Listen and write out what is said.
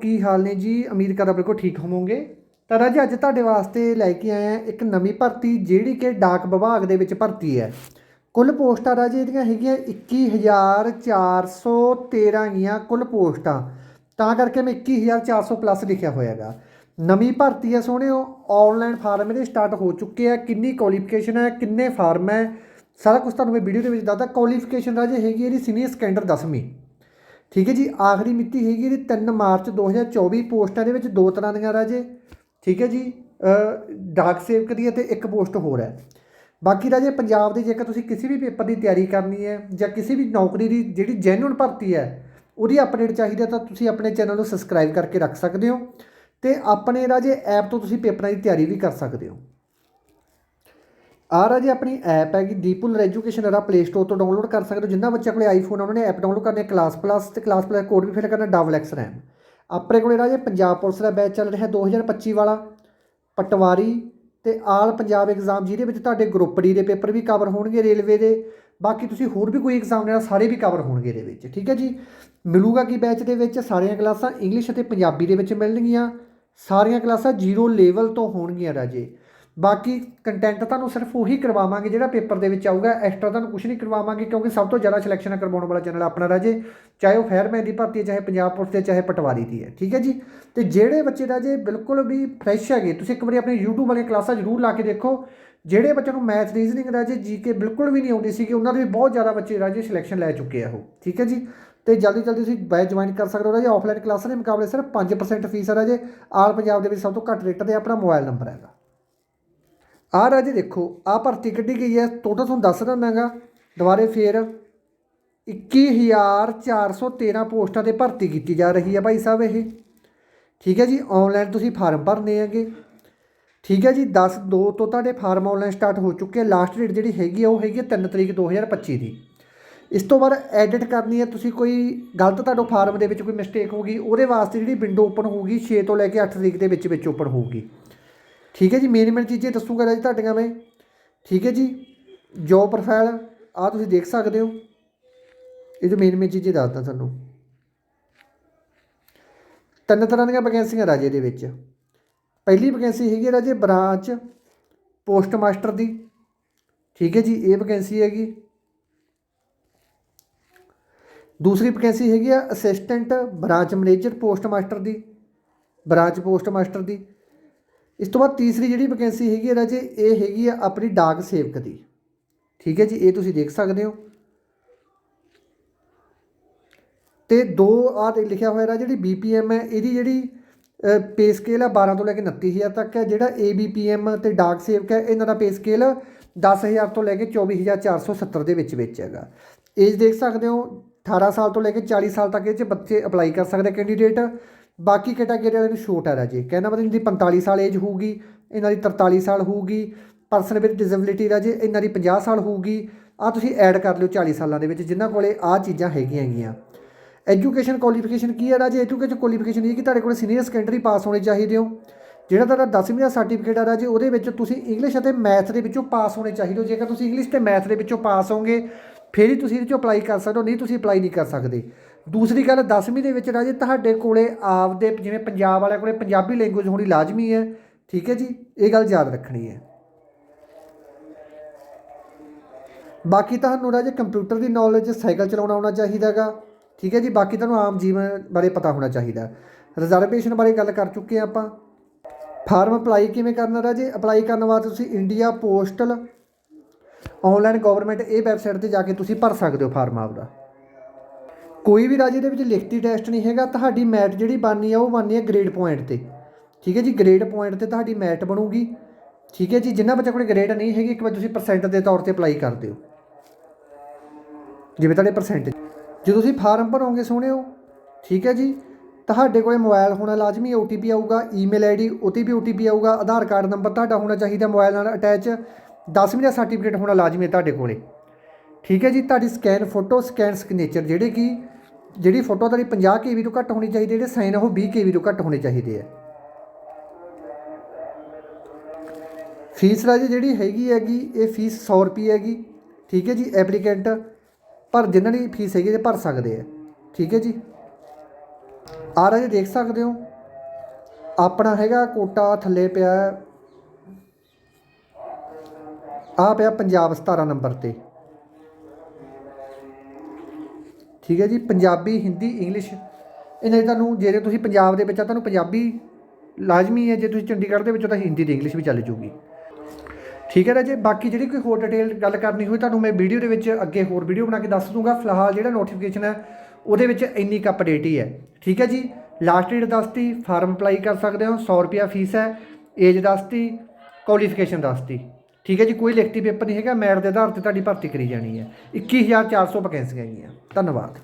ਕੀ ਹਾਲ ਨੇ ਜੀ? ਉਮੀਦ ਕਰਦਾ ਬਿਲਕੁਲ ਠੀਕ ਹੋਵੋਗੇ। ਤਾਂ ਰਾਜੇ, ਅੱਜ ਤੁਹਾਡੇ ਵਾਸਤੇ ਲੈ ਕੇ ਆਏ ਹਾਂ ਇੱਕ ਨਵੀਂ ਭਰਤੀ, ਜਿਹੜੀ ਕਿ ਡਾਕ ਵਿਭਾਗ ਦੇ ਵਿੱਚ ਭਰਤੀ ਹੈ। ਕੁੱਲ ਪੋਸਟਾਂ ਰਾਜੇ, ਇਹਦੀਆਂ ਹੈਗੀਆਂ 21413 ਗੀਆਂ ਕੁੱਲ ਪੋਸਟਾਂ। ਤਾਂ ਕਰਕੇ ਮੈਂ 21400 ਪਲੱਸ ਲਿਖਿਆ ਹੋਇਆਗਾ। ਨਵੀਂ ਭਰਤੀ ਹੈ, ਸੋਹਣਿਓ। ਆਨਲਾਈਨ ਫਾਰਮ ਇਹਦੇ ਸਟਾਰਟ ਹੋ ਚੁੱਕੇ ਆ। ਕਿੰਨੀ ਕੁਆਲੀਫਿਕੇਸ਼ਨ ਹੈ, ਕਿੰਨੇ ਫਾਰਮ ਹੈ, ਸਾਰਾ ਕੁਝ ਤੁਹਾਨੂੰ ਮੈਂ ਵੀਡੀਓ ਦੇ ਵਿੱਚ ਦੱਸਦਾ। ਕੁਆਲੀਫਿਕੇਸ਼ਨ ਰਾਜੇ ਹੈਗੀ ਇਹਦੀ ਸੀਨੀਅਰ ਸੈਕੰਡਰ 10ਵੀਂ ਠੀਕ ਹੈ ਜੀ ਆਖਰੀ ਮਿਤੀ ਹੈਗੀ ਇਹਦੀ 3 ਮਾਰਚ 2024 ਪੋਸਟਾਂ ਦੇ ਵਿੱਚ ਦੋ ਤਰ੍ਹਾਂ ਦੀਆਂ ਰਾਜੇ। ਠੀਕ ਹੈ ਜੀ ਅ, ਡਾਕ ਸੇਵਕ ਦੀ ਹੈ ਤੇ ਇੱਕ ਪੋਸਟ ਹੋਰ ਹੈ। ਬਾਕੀ ਰਾਜੇ ਪੰਜਾਬ ਦੇ ਜੇਕਰ ਤੁਸੀਂ ਕਿਸੇ ਵੀ ਪੇਪਰ ਦੀ ਤਿਆਰੀ ਕਰਨੀ ਹੈ ਜਾਂ ਕਿਸੇ ਵੀ ਨੌਕਰੀ ਦੀ ਜਿਹੜੀ ਜੈਨੂਨ ਭਰਤੀ ਹੈ ਉਹਦੀ ਅਪਡੇਟ ਚਾਹੀਦੀ ਤਾਂ ਤੁਸੀਂ ਆਪਣੇ ਚੈਨਲ ਨੂੰ ਸਬਸਕ੍ਰਾਈਬ ਕਰਕੇ ਰੱਖ ਸਕਦੇ ਹੋ ਤੇ ਆਪਣੇ ਰਾਜੇ ਐਪ ਤੋਂ ਤੁਸੀਂ ਪੇਪਰਾਂ ਦੀ ਤਿਆਰੀ ਵੀ ਕਰ ਸਕਦੇ ਹੋ। ਆ ਰਾਜੇ ਆਪਣੀ ਐਪ ਹੈਗੀ ਦੀਪੁਲ ਐਜੂਕੇਸ਼ਨ ਦਾ ਪਲੇ ਸਟੋਰ ਤੋਂ ਡਾਊਨਲੋਡ ਕਰ ਸਕਦੇ ਹੋ। ਜਿੰਨਾ ਬੱਚਾ ਕੋਲੇ ਆਈਫੋਨ ਉਹਨਾਂ ਨੇ ਐਪ ਡਾਊਨਲੋਡ ਕਰਨੀ ਹੈ। ਕਲਾਸ ਪਲੱਸ ਤੇ ਕਲਾਸ ਪਲੱਸ ਕੋਡ ਵੀ ਫਿਲ ਕਰਨਾ ਡਬਲ ਐਕਸ ਰੈਮ ਆਪਣੇ ਕੋਲੇ ਰਾਜੇ ਪੰਜਾਬ ਪੁਲਿਸ ਦਾ ਬੈਚ ਚੱਲ ਰਿਹਾ 2025 ਵਾਲਾ। ਪਟਵਾਰੀ ਤੇ ਆਲ ਪੰਜਾਬ ਐਗਜ਼ਾਮ ਜਿਹਦੇ ਵਿੱਚ ਤੁਹਾਡੇ ਗਰੁੱਪ ਡੀ ਦੇ ਪੇਪਰ ਵੀ ਕਵਰ ਹੋਣਗੇ ਰੇਲਵੇ ਦੇ। ਬਾਕੀ ਤੁਸੀਂ ਹੋਰ ਵੀ ਕੋਈ ਐਗਜ਼ਾਮ ਲੈਣਾ, ਸਾਰੇ ਵੀ ਕਵਰ ਹੋਣਗੇ ਇਹਦੇ ਵਿੱਚ। ਠੀਕ ਹੈ ਜੀ? ਮਿਲੂਗਾ ਕੀ ਬੈਚ ਦੇ ਵਿੱਚ? ਸਾਰੀਆਂ ਕਲਾਸਾਂ ਇੰਗਲਿਸ਼ ਅਤੇ ਪੰਜਾਬੀ ਦੇ ਵਿੱਚ ਮਿਲਣਗੀਆਂ। ਸਾਰੀਆਂ ਕਲਾਸਾਂ ਜ਼ੀਰੋ ਲੈਵਲ ਤੋਂ ਹੋਣਗੀਆਂ ਰਾਜੇ। ਬਾਕੀ ਕੰਟੈਂਟ ਤੁਹਾਨੂੰ ਸਿਰਫ ਉਹੀ ਕਰਵਾਵਾਂਗੇ ਜਿਹੜਾ ਪੇਪਰ ਦੇ ਵਿੱਚ ਆਊਗਾ ਐਕਸਟਰਾ ਤੁਹਾਨੂੰ ਕੁਝ ਨਹੀਂ ਕਰਵਾਵਾਂਗੇ ਕਿਉਂਕਿ ਸਭ ਤੋਂ ਜ਼ਿਆਦਾ ਸਿਲੈਕਸ਼ਨ ਕਰਵਾਉਣ ਵਾਲਾ ਚੈਨਲ ਆਪਣਾ ਰਾਜੇ, ਚਾਹੇ ਉਹ ਫਾਇਰਮੈਨ ਦੀ ਭਰਤੀ ਹੈ, ਚਾਹੇ ਪੰਜਾਬ ਪੁਲਿਸ ਦੇ ਚਾਹੇ ਪਟਵਾਰੀ ਦੀ ਹੈ, ਠੀਕ ਹੈ ਜੀ? ਤੇ ਜਿਹੜੇ ਬੱਚੇ ਰਾਜੇ ਬਿਲਕੁਲ ਵੀ ਫਰੈਸ਼ ਹੈਗੇ, ਤੁਸੀਂ ਇੱਕ ਵਾਰੀ ਆਪਣੇ YouTube ਵਾਲੀਆਂ ਕਲਾਸਾਂ ਜ਼ਰੂਰ ਲਾ ਕੇ ਦੇਖੋ, ਜਿਹੜੇ ਬੱਚਿਆਂ ਨੂੰ ਮੈਥ ਰੀਜ਼ਨਿੰਗ ਰਾਜੇ ਜੀਕੇ ਬਿਲਕੁਲ ਵੀ ਨਹੀਂ ਆਉਂਦੀ ਸੀਗੀ, ਉਹਨਾਂ ਦੇ ਵੀ ਬਹੁਤ ਜ਼ਿਆਦਾ ਬੱਚੇ ਰਾਜੇ ਸਿਲੈਕਸ਼ਨ ਲੈ ਚੁੱਕੇ ਆ ਉਹ, ਠੀਕ ਹੈ ਜੀ? ਤੇ ਜਲਦੀ ਜਲਦੀ ਤੁਸੀਂ ਬੈਚ ਜੁਆਇਨ ਕਰ ਸਕਦੇ ਹੋ ਰਾਜੇ ਆਫਲਾਈਨ ਕਲਾਸਾਂ ਦੇ ਮੁਕਾਬਲੇ ਸਿਰਫ 5% ਫੀਸ ਹੈ ਰਾਜੇ, ਆਲ ਪੰਜਾਬ ਦੇ ਵਿੱਚ ਸਭ ਤੋਂ ਘੱਟ ਰੇਟ ਤੇ ਆਪਣਾ ਮੋਬਾਈਲ ਨੰਬਰ ਹੈਗਾ। ਆਹ ਰਾਜੇ ਦੇਖੋ, ਆਹ ਭਰਤੀ ਕੱਢੀ ਗਈ ਹੈ। ਟੋਟਲ ਤੁਹਾਨੂੰ ਦੱਸ ਦਿੰਦਾਗਾ ਦੁਬਾਰੇ ਫੇਰ 21413 ਪੋਸਟਾਂ ਤੇ ਭਰਤੀ ਕੀਤੀ ਜਾ ਰਹੀ ਹੈ ਭਾਈ ਸਾਹਿਬ ਇਹ। ਠੀਕ ਹੈ ਜੀ ਆਨਲਾਈਨ ਤੁਸੀਂ ਫਾਰਮ ਭਰਨੇ ਹੈਗੇ। ਠੀਕ ਹੈ ਜੀ 10 2 ਤੋਂ ਤੁਹਾਡੇ ਫਾਰਮ ਆਨਲਾਈਨ ਸਟਾਰਟ ਹੋ ਚੁੱਕੇ ਆ। ਲਾਸਟ ਡੇਟ ਜਿਹੜੀ ਹੈਗੀ ਆ, ਉਹ ਹੈਗੀ 3 ਤਰੀਕ 2025 ਦੀ। ਇਸ ਤੋਂ ਬਾਅਦ ਐਡਿਟ ਕਰਨੀ ਹੈ। ਤੁਸੀਂ ਕੋਈ ਗਲਤ ਤੁਹਾਡੇ ਫਾਰਮ ਦੇ ਵਿੱਚ ਕੋਈ ਮਿਸਟੇਕ ਹੋ ਗਈ, ਉਹਦੇ ਵਾਸਤੇ ਜਿਹੜੀ ਵਿੰਡੋ ਓਪਨ ਹੋਊਗੀ 6 ਤੋਂ ਲੈ ਕੇ 8 ਤਰੀਕ ਦੇ ਵਿੱਚ ਵਿੱਚ ਓਪਨ ਹੋਊਗੀ। ਠੀਕ ਹੈ ਜੀ ਮੇਨ ਮੇਨ ਚੀਜ਼ਾਂ ਦੱਸੂਗਾ ਰਾਜ ਤੁਹਾਡੀਆਂ ਮੈਂ। ਠੀਕ ਹੈ ਜੀ ਜੋਬ ਪ੍ਰੋਫਾਈਲ ਆ ਤੁਸੀਂ ਦੇਖ ਸਕਦੇ ਹੋ। ਇਹ ਜੋ ਮੇਨ ਮੇਨ ਚੀਜ਼ਾਂ ਦੱਸਦਾ ਤੁਹਾਨੂੰ। ਤਿੰਨ ਤਰ੍ਹਾਂ ਦੀਆਂ ਵੈਕੈਂਸੀਆਂ ਰਾਜੇ ਦੇ ਵਿੱਚ। ਪਹਿਲੀ ਵੈਕੈਂਸੀ ਹੈਗੀ ਹੈ ਰਾਜੇ ਬ੍ਰਾਂਚ ਪੋਸਟ ਮਾਸਟਰ ਦੀ। ਠੀਕ ਹੈ ਜੀ, ਇਹ ਵੈਕੈਂਸੀ ਹੈਗੀ। ਦੂਸਰੀ ਵੈਕੈਂਸੀ ਹੈਗੀ ਆ assistant branch manager post master ਦੀ। ਬ੍ਰਾਂਚ ਪੋਸਟ ਮਾਸਟਰ ਦੀ। ਇਸ ਤੋਂ ਬਾਅਦ ਤੀਸਰੀ ਜਿਹੜੀ ਵੈਕੈਂਸੀ ਹੈਗੀ ਹੈ ਰਾਜੇ, ਇਹ ਹੈਗੀ ਆ ਆਪਣੀ ਡਾਕ ਸੇਵਕ ਦੀ। ਠੀਕ ਹੈ ਜੀ, ਇਹ ਤੁਸੀਂ ਦੇਖ ਸਕਦੇ ਹੋ। ਤੇ ਦੋ ਆਹ ਤੇ ਲਿਖਿਆ ਹੋਇਆ ਰਾ ਜਿਹੜੀ BPM ਹੈ, ਇਹਦੀ ਜਿਹੜੀ ਪੇ ਸਕੇਲ ਹੈ 12 ਤੋਂ ਲੈ ਕੇ 29000 ਤੱਕ ਹੈ। ਜਿਹੜਾ ABPM ਤੇ ਡਾਕ ਸੇਵਕ ਹੈ, ਇਹਨਾਂ ਦਾ ਪੇ ਸਕੇਲ 10000 ਤੋਂ ਲੈ ਕੇ 24470 ਦੇ ਵਿੱਚ ਵਿੱਚ ਹੈਗਾ। ਏਜ ਦੇਖ ਸਕਦੇ ਹੋ 18 ਸਾਲ ਤੋਂ ਲੈ ਕੇ 40 ਸਾਲ ਤੱਕ ਇਹ 'ਚ ਬੱਚੇ ਅਪਲਾਈ ਕਰ ਸਕਦੇ ਕੈਂਡੀਡੇਟ ਬਾਕੀ ਕੈਟਾਗਰੀ ਵਾਲਿਆਂ ਨੂੰ ਛੋਟ ਹੈ ਰਾਜੇ। ਕਹਿੰਦਾ ਮਤਲਬ ਇਹਦੀ 45 ਸਾਲ ਏਜ ਹੋਊਗੀ, ਇਹਨਾਂ ਦੀ 43 ਸਾਲ ਹੋਊਗੀ ਪਰਸਨ ਵਿਦ ਡਿਸੇਬਿਲਿਟੀ ਰਾਜੇ, ਇਹਨਾਂ ਦੀ 50 ਸਾਲ ਹੋਊਗੀ। ਆ ਤੁਸੀਂ ਐਡ ਕਰ ਲਿਓ 40 ਸਾਲਾਂ ਦੇ ਵਿੱਚ, ਜਿਨ੍ਹਾਂ ਕੋਲੇ ਆ ਚੀਜ਼ਾਂ ਹੈਗੀਆਂ ਹੈਗੀਆਂ। ਐਜੂਕੇਸ਼ਨ ਕੁਆਲੀਫਿਕੇਸ਼ਨ ਕੀ ਹੈ ਰਾਜੇ? ਐਜੂਕੇਸ਼ਨ ਕੁਆਲੀਫਿਕੇਸ਼ਨ ਇਹ ਕਿ ਤੁਹਾਡੇ ਕੋਲ ਸੀਨੀਅਰ ਸੈਕੰਡਰੀ ਪਾਸ ਹੋਣੇ ਚਾਹੀਦੇ ਹੋ। ਜਿਹੜਾ ਤੁਹਾਡਾ 10ਵੀਂ ਦਾ ਸਰਟੀਫਿਕੇਟ ਆ ਰਾਜੇ, ਉਹਦੇ ਵਿੱਚ ਤੁਸੀਂ ਇੰਗਲਿਸ਼ ਅਤੇ ਮੈਥ ਦੇ ਵਿੱਚੋਂ ਪਾਸ ਹੋਣੇ ਚਾਹੀਦੇ ਹੋ। ਜੇਕਰ ਤੁਸੀਂ ਇੰਗਲਿਸ਼ ਤੇ ਮੈਥ ਦੇ ਵਿੱਚੋਂ ਪਾਸ ਹੋਗੇ ਫਿਰ ਹੀ ਤੁਸੀਂ ਇਹਦੇ ਚੋਂ ਅਪਲਾਈ ਕਰ ਸਕਦੇ ਹੋ, ਨਹੀਂ ਤੁਸੀਂ ਅਪਲਾਈ ਨਹੀਂ ਕਰ ਸਕਦੇ। ਦੂਸਰੀ ਗੱਲ 10ਵੀਂ ਦੇ ਵਿੱਚ ਰਾਜੇ ਤੁਹਾਡੇ ਕੋਲੇ ਆਪਦੇ ਜਿਵੇਂ ਪੰਜਾਬ ਵਾਲਿਆਂ ਕੋਲੇ ਪੰਜਾਬੀ ਲੈਂਗੁਏਜ ਹੋਣੀ ਲਾਜ਼ਮੀ ਹੈ। ਠੀਕ ਹੈ ਜੀ, ਇਹ ਗੱਲ ਯਾਦ ਰੱਖਣੀ ਹੈ। ਬਾਕੀ ਤੁਹਾਨੂੰ ਰਾਜੇ ਕੰਪਿਊਟਰ ਦੀ ਨੌਲੇਜ ਸਾਈਕਲ ਚਲਾਉਣਾ ਆਉਣਾ ਚਾਹੀਦਾਗਾ ਠੀਕ ਹੈ ਜੀ, ਬਾਕੀ ਤੁਹਾਨੂੰ ਆਮ ਜੀਵਨ ਬਾਰੇ ਪਤਾ ਹੋਣਾ ਚਾਹੀਦਾ। ਰਿਜ਼ਰਵੇਸ਼ਨ ਬਾਰੇ ਗੱਲ ਕਰ ਚੁੱਕੇ ਹਾਂ ਆਪਾਂ। ਫਾਰਮ ਅਪਲਾਈ ਕਿਵੇਂ ਕਰਨਾ ਰਾਜੇ? ਅਪਲਾਈ ਕਰਨ ਵਾਸਤੇ ਤੁਸੀਂ ਇੰਡੀਆ ਪੋਸਟਲ ਆਨਲਾਈਨ ਗਵਰਨਮੈਂਟ ਇਹ ਵੈਬਸਾਈਟ ਤੇ ਜਾ ਕੇ ਤੁਸੀਂ ਭਰ ਸਕਦੇ ਹੋ ਫਾਰਮ ਆਪਦਾ। ਕੋਈ ਵੀ ਰਾਜੇ ਦੇ ਵਿੱਚ ਲਿਖਤੀ ਟੈਸਟ ਨਹੀਂ ਹੈਗਾ, ਤੁਹਾਡੀ ਮੈਟ ਜਿਹੜੀ ਬਣਨੀ ਆ, ਉਹ ਬਣਨੀ ਹੈ ਗ੍ਰੇਡ ਪੁਆਇੰਟ ਤੇ। ਠੀਕ ਹੈ ਜੀ? ਗ੍ਰੇਡ ਪੁਆਇੰਟ ਤੇ ਤੁਹਾਡੀ ਮੈਟ ਬਣੂਗੀ। ਠੀਕ ਹੈ ਜੀ? ਜਿੰਨਾ ਬੱਚਾ ਕੋਲ ਗ੍ਰੇਡ ਨਹੀਂ ਹੈਗੀ, ਇੱਕ ਵਾਰ ਤੁਸੀਂ ਪਰਸੈਂਟ ਦੇ ਤੌਰ ਤੇ ਅਪਲਾਈ ਕਰ ਦਿਓ। ਜਿਵੇਂ ਤੁਹਾਡੇ ਪਰਸੈਂਟ ਜੇ ਤੁਸੀਂ ਫਾਰਮ ਭਰੋਗੇ ਸੋਹਣਿਓ। ਠੀਕ ਹੈ ਜੀ? ਤੁਹਾਡੇ ਕੋਲੇ ਮੋਬਾਈਲ ਹੋਣਾ ਲਾਜ਼ਮੀ OTP ਆਊਗਾ ਈਮੇਲ ਆਈਡੀ ਉੱਤੇ ਵੀ OTP ਆਊਗਾ, ਆਧਾਰ ਕਾਰਡ ਨੰਬਰ ਤੁਹਾਡਾ ਹੋਣਾ ਚਾਹੀਦਾ ਮੋਬਾਈਲ ਨਾਲ ਅਟੈਚ 10ਵੀਂ ਦਾ ਸਰਟੀਫਿਕੇਟ ਹੋਣਾ ਲਾਜ਼ਮੀ ਹੈ ਤੁਹਾਡੇ ਕੋਲੇ। ਠੀਕ ਹੈ ਜੀ? ਤੁਹਾਡੀ ਸਕੈਨ ਫੋਟੋ ਸਕੈਨ ਸਿਗਨੇਚਰ ਜਿਹੜੇ ਕਿ ਜਿਹੜੀ ਫੋਟੋ ਤੁਹਾਡੀ 50 ਕੇਵੀ ਤੋਂ ਘੱਟ ਹੋਣੀ ਚਾਹੀਦੀ ਜਿਹੜੇ ਸਾਈਨ ਉਹ 20 ਕੇਬੀ ਤੋਂ ਘੱਟ ਹੋਣੇ ਚਾਹੀਦੇ ਆ। ਫੀਸ ਰਾਜੀ ਜਿਹੜੀ ਹੈਗੀ ਹੈਗੀ, ਇਹ ਫੀਸ 100 ਰੁਪਏ ਹੈਗੀ, ਠੀਕ ਹੈ ਜੀ, ਐਪਲੀਕੈਂਟ, ਪਰ ਜਿਨ੍ਹਾਂ ਦੀ ਫੀਸ ਹੈਗੀ ਇਹ ਭਰ ਸਕਦੇ ਆ, ਠੀਕ ਹੈ ਜੀ। ਆ ਰਾਜੇ ਦੇਖ ਸਕਦੇ ਹੋ, ਆਪਣਾ ਹੈਗਾ ਕੋਟਾ ਥੱਲੇ ਪਿਆ ਆ ਪਿਆ ਪੰਜਾਬ 17 ਨੰਬਰ ਤੇ। ਠੀਕ ਹੈ ਜੀ, ਪੰਜਾਬੀ, ਹਿੰਦੀ, ਇੰਗਲਿਸ਼। ਇਹਨਾਂ 'ਚ ਤੁਹਾਨੂੰ ਜੇ ਤੁਸੀਂ ਪੰਜਾਬ ਦੇ ਵਿੱਚ ਆ, ਤੁਹਾਨੂੰ ਪੰਜਾਬੀ ਲਾਜ਼ਮੀ ਹੈ, ਜੇ ਤੁਸੀਂ ਚੰਡੀਗੜ੍ਹ ਦੇ ਵਿੱਚ ਤਾਂ ਹਿੰਦੀ ਤੇ ਇੰਗਲਿਸ਼ ਵੀ ਚੱਲ ਜੂਗੀ। ਠੀਕ ਹੈ ਰਾਜੇ ਬਾਕੀ ਜਿਹੜੀ ਕੋਈ ਹੋਰ ਡਿਟੇਲ ਗੱਲ ਕਰਨੀ ਹੋਈ, ਤੁਹਾਨੂੰ ਮੈਂ ਵੀਡੀਓ ਦੇ ਵਿੱਚ ਅੱਗੇ ਹੋਰ ਵੀਡੀਓ ਬਣਾ ਕੇ ਦੱਸ ਦੂੰਗਾ। ਫਿਲਹਾਲ ਜਿਹੜਾ ਨੋਟੀਫਿਕੇਸ਼ਨ ਹੈ, ਉਹਦੇ ਵਿੱਚ ਇੰਨੀ ਕੁ ਅਪਡੇਟ ਹੀ ਹੈ। ਠੀਕ ਹੈ ਜੀ ਲਾਸਟ ਡੇਟ ਦੱਸਤੀ ਫਾਰਮ ਅਪਲਾਈ ਕਰ ਸਕਦੇ ਹੋ 100 ਰੁਪਿਆ ਫੀਸ ਹੈ ਏਜ ਦੱਸਤੀ ਕੁਆਲੀਫਿਕੇਸ਼ਨ ਦੱਸਤੀ। ਠੀਕ ਹੈ ਜੀ, ਕੋਈ ਲਿਖਤੀ ਪੇਪਰ ਨਹੀਂ ਹੈਗਾ ਮੈਰਿਟ ਦੇ ਆਧਾਰ ਤੇ ਤੁਹਾਡੀ ਭਰਤੀ ਕਰੀ ਜਾਣੀ ਹੈ। 21400 ਵੈਕੈਂਸੀਆਂ ਹੈਗੀਆਂ। ਧੰਨਵਾਦ।